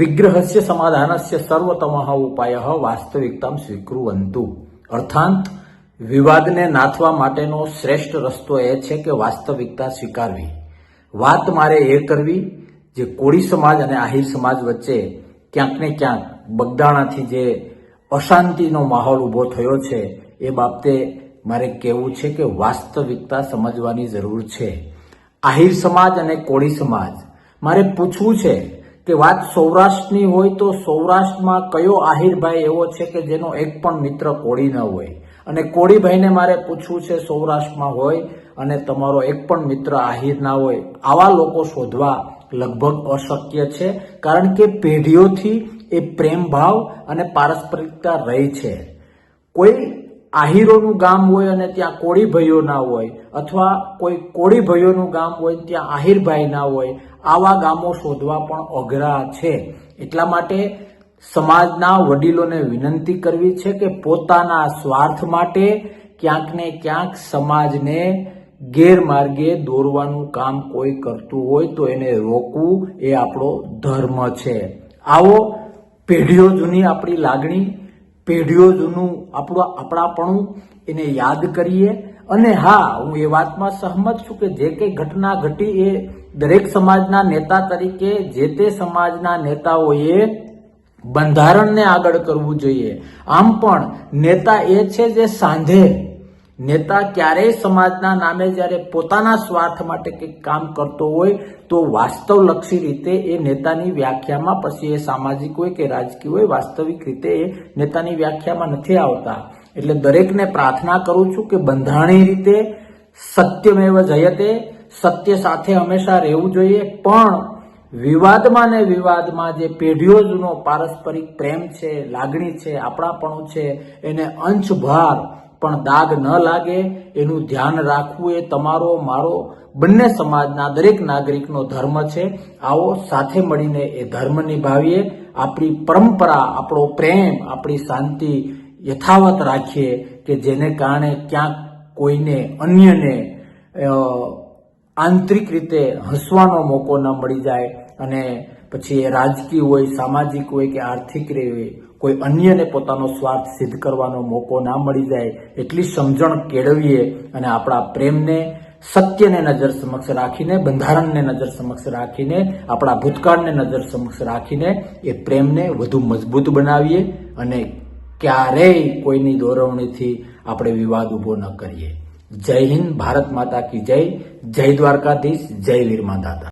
વિગ્રહસ્ય સમાધાનસ્ય સર્વતમ ઉપાય વાસ્તવિકતામ સ્વીકૃવંતુ અર્થાંત વિવાદને નાથવા માટેનો શ્રેષ્ઠ રસ્તો એ છે કે વાસ્તવિકતા સ્વીકારવી વાત મારે એ કરવી જે કોળી સમાજ અને આહિર સમાજ વચ્ચે ક્યાંક ને ક્યાંક બગદાણાથી જે અશાંતિનો માહોલ ઊભો થયો છે એ બાબતે મારે કહેવું છે કે વાસ્તવિકતા સમજવાની જરૂર છે આહિર સમાજ અને કોળી સમાજ મારે પૂછવું છે કે વાત સૌરાષ્ટ્રની હોય તો સૌરાષ્ટ્રમાં કયો આહિરભાઈ એવો છે કે જેનો એક પણ મિત્ર કોળી ન હોય? અને કોળીભાઈને મારે પૂછવું છે સૌરાષ્ટ્રમાં હોય અને તમારો એક પણ મિત્ર આહિર ના હોય, આવા લોકો શોધવા લગભગ અશક્ય છે, કારણ કે પેઢીઓથી એ પ્રેમ ભાવ અને પારસ્પરિકતા રહી છે. કોઈ આહિરોનું ગામ હોય અને ત્યાં કોળીભાઈઓ ના હોય, અથવા કોઈ કોળીભાઈઓનું ગામ હોય, ત્યાં આહિરભાઈ ના હોય, આવા ગામો શોધવા પણ અઘરા છે. એટલા માટે સમાજના વડીલોને વિનંતી કરવી છે કે પોતાના સ્વાર્થ માટે ક્યાંક ને ક્યાંક સમાજને ગેરમાર્ગે દોરવાનું કામ કોઈ કરતું હોય તો એને રોકવું એ આપણો ધર્મ છે. આવો પેઢીઓ જૂની આપણી લાગણી પેઢીઓ જૂનું આપણું આપણાપણું એને યાદ કરીએ. અને હા, હું એ વાતમાં સહમત છું કે જે કંઈ ઘટના ઘટી એ દરેક સમાજના નેતા તરીકે જે તે સમાજના નેતાઓએ બંધારણને આગળ કરવું જોઈએ. આમ પણ નેતા એ છે જે સાંધે નેતા ક્યારેય સમાજના નામે જ્યારે પોતાના સ્વાર્થ માટે કંઈક કામ કરતો હોય, તો વાસ્તવલક્ષી રીતે એ નેતાની વ્યાખ્યામાં, પછી એ સામાજિક હોય કે રાજકીય હોય વાસ્તવિક રીતે એ નેતાની વ્યાખ્યામાં નથી આવતા. એટલે દરેકને પ્રાર્થના કરું છું કે બંધારણીય રીતે સત્યમેવ જયતે સત્ય સાથે હંમેશા રહેવું જોઈએ, પણ વિવાદમાં ને વિવાદમાં જે પેઢીઓ જૂનો પારસ્પરિક પ્રેમ છે, લાગણી છે, આપણાપણું છે, એને અંશભાર પણ દાગ ન લાગે, એનું ધ્યાન રાખવું એ તમારો, મારો, બંને સમાજના દરેક નાગરિકનો ધર્મ છે. આવો સાથે મળીને એ ધર્મ નિભાવીએ. આપણી પરંપરા, આપણો પ્રેમ, આપણી શાંતિ યથાવત રાખીએ કે જેને કારણે ક્યાંક કોઈને અન્યને આંતરિક રીતે હસવાનો મોકો ન મળી જાય અને પછી એ રાજકીય હોય, સામાજિક હોય કે આર્થિક રે હોય, કોઈ અન્યને પોતાનો સ્વાર્થ સિદ્ધ કરવાનો મોકો ના મળી જાય એટલી સમજણ કેળવીએ અને આપણા પ્રેમને સત્યને નજર સમક્ષ રાખીને, બંધારણને નજર સમક્ષ રાખીને, આપણા ભૂતકાળને નજર સમક્ષ રાખીને એ પ્રેમને વધુ મજબૂત બનાવીએ અને ક્યારેય કોઈની દોરવણીથી આપણે વિવાદ ઊભો ન કરીએ. જય હિન્દ, ભારત માતા કી જય. જય દ્વારકાધીશ, જય વીર દાતા